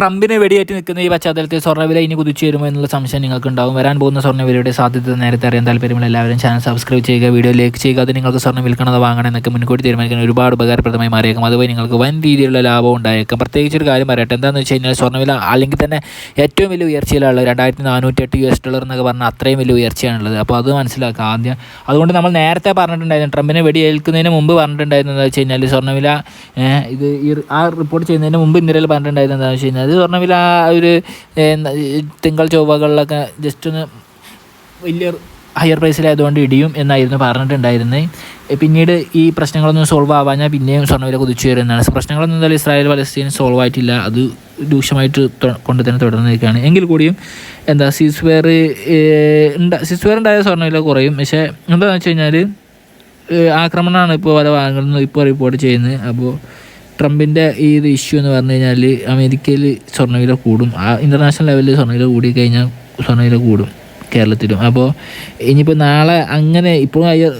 ട്രംപിനെ വെടിയേറ്റ് നിൽക്കുന്ന ഈ പശ്ചാത്തലത്തിൽ സ്വർണവില ഇനി കുതിച്ചു വരുമോ എന്നുള്ള സംശയം നിങ്ങൾക്ക് ഉണ്ടാവും വരാൻ പോകുന്ന സ്വർണവിലയുടെ സാധ്യത നേരത്തെ അറിയാൻ താല്പര്യമുള്ള എല്ലാവരും ചാനൽ സബ്സ്ക്രൈബ് ചെയ്യുക വീഡിയോ ലൈക്ക് ചെയ്യുക. അത് നിങ്ങൾക്ക് സ്വർണം വിൽക്കണത് വാങ്ങണം എന്നൊക്കെ മുൻകൂട്ടി തീരുമാനിക്കാൻ ഒരുപാട് ഉപകാരപ്രദമായി മാറിയേക്കും. അതുപോലെ നിങ്ങൾക്ക് വൻ രീതിയിലുള്ള ലാഭം ഉണ്ടായേക്കാം. പ്രത്യേകിച്ച് ഒരു കാര്യം പറയട്ടെ എന്താണെന്ന് വെച്ച് കഴിഞ്ഞാൽ സ്വർണവില അല്ലെങ്കിൽ തന്നെ ഏറ്റവും വലിയ ഉയർച്ചയിലുള്ള രണ്ടായിരത്തി നാനൂറ്റി എട്ട് യു എസ് ഡോളർ എന്നൊക്കെ പറഞ്ഞാൽ അത്രയും വലിയ ഉയർച്ചയാണുള്ളത്. അപ്പോൾ അത് മനസ്സിലാക്കുക ആദ്യം. അതുകൊണ്ട് നമ്മൾ നേരത്തെ പറഞ്ഞിട്ടുണ്ടായിരുന്നു ട്രംപിനെ വെടിയേൽക്കുന്നതിന് മുമ്പ് പറഞ്ഞിട്ടുണ്ടായിരുന്നത് എന്താ വെച്ച് കഴിഞ്ഞാൽ സ്വർണവില ഇത് ആ റിപ്പോർട്ട് ചെയ്യുന്നതിന് മുമ്പ് ഇന്നലെ പറഞ്ഞിട്ടുണ്ടായിരുന്നത് എന്താണെന്ന് വെച്ച് കഴിഞ്ഞാൽ അത് സ്വർണവില ആ ഒരു തിങ്കൾ ചൊവ്വകളിലൊക്കെ ജസ്റ്റ് ഒന്ന് വലിയ ഹയർ പ്രൈസിലായതുകൊണ്ട് ഇടിയും എന്നായിരുന്നു പറഞ്ഞിട്ടുണ്ടായിരുന്നത് പിന്നീട് ഈ പ്രശ്നങ്ങളൊന്നും സോൾവ് ആവാഞ്ഞാൽ പിന്നെയും സ്വർണവില കുതിച്ചു വരുന്നതാണ്. പ്രശ്നങ്ങളൊന്നും എന്തായാലും ഇസ്രായേൽ പലസ്തീൻ സോൾവ് ആയിട്ടില്ല. അത് രൂക്ഷമായിട്ട് കൊണ്ട് തന്നെ തുടർന്നിരിക്കുകയാണ് എങ്കിൽ കൂടിയും എന്താ സീസ് വെയർ ഉണ്ടാ സീസ് വെയർ ഉണ്ടായ സ്വർണവില കുറയും. പക്ഷേ എന്താണെന്ന് വെച്ച് കഴിഞ്ഞാൽ ആക്രമണമാണ് ഇപ്പോൾ പല ഭാഗങ്ങളിൽ ഇപ്പോൾ റിപ്പോർട്ട് ചെയ്യുന്നത്. അപ്പോൾ ട്രംപിന്റെ ഈ ഒരു ഇഷ്യൂ എന്ന് പറഞ്ഞു കഴിഞ്ഞാൽ അമേരിക്കയിൽ സ്വർണവില കൂടും. ആ ഇന്റർനാഷണൽ ലെവലിൽ സ്വർണവില കൂടി കഴിഞ്ഞാൽ സ്വർണവില കൂടും കേരളത്തിലും. അപ്പോൾ ഇനിയിപ്പോൾ നാളെ അങ്ങനെ ഇപ്പോൾ അയ്യ-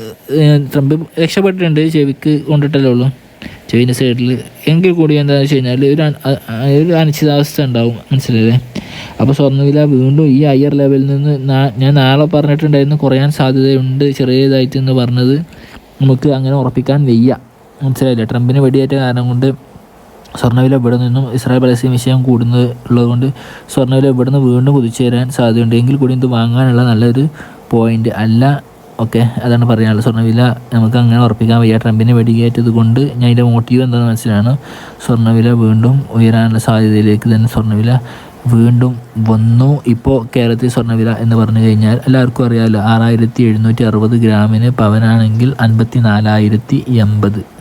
ട്രംപ് രക്ഷപ്പെട്ടിട്ടുണ്ട് ചെവിക്ക് കൊണ്ടിട്ടല്ലേ ഉള്ളൂ. ചെവിന്റെ സൈഡിൽ എങ്കിൽ കൂടി എന്താണെന്ന് വെച്ച് കഴിഞ്ഞാൽ ഒരു ഒരു അനിശ്ചിതാവസ്ഥ ഉണ്ടാവും മനസ്സിലല്ലേ അപ്പോൾ സ്വർണവില വീണ്ടും ഈ ഹയർ ലെവലിൽ നിന്ന് ഞാൻ നാളെ പറഞ്ഞിട്ടുണ്ടായിരുന്നു കുറയാൻ സാധ്യതയുണ്ട് ചെറിയതായിട്ട് എന്ന് പറഞ്ഞത് നമുക്ക് അങ്ങനെ ഉറപ്പിക്കാൻ വയ്യ. മനസ്സിലായില്ല. ട്രംപിന് വെടിയേറ്റ കാരണം കൊണ്ട് സ്വർണവില ഇവിടെ നിന്നും ഇസ്രായേൽ പലസ്തീൻ വിഷയം കൂടുന്നത് ഉള്ളതുകൊണ്ട് സ്വർണവില ഇവിടെ നിന്ന് വീണ്ടും കുതിച്ചു തരാൻ സാധ്യതയുണ്ട്. എങ്കിൽ കൂടി ഇത് വാങ്ങാനുള്ള നല്ലൊരു പോയിന്റ് അല്ല. ഓക്കെ അതാണ് പറയാനുള്ളത്. സ്വർണവില നമുക്ക് അങ്ങനെ ഉറപ്പിക്കാൻ വയ്യ. ട്രംപിനെ വെടികേറ്റത് കൊണ്ട് ഞാൻ അതിന്റെ മോട്ടീവ് എന്താണെന്ന് മനസ്സിലാണ്? സ്വർണവില വീണ്ടും ഉയരാനുള്ള സാധ്യതയിലേക്ക് തന്നെ സ്വർണവില വീണ്ടും വന്നു. ഇപ്പോൾ കേരളത്തിൽ സ്വർണവില എന്ന് പറഞ്ഞു കഴിഞ്ഞാൽ എല്ലാവർക്കും അറിയാമല്ലോ ആറായിരത്തി എഴുന്നൂറ്റി അറുപത് ഗ്രാമിന് പവനാണെങ്കിൽ അൻപത്തി നാലായിരത്തി എൺപത്.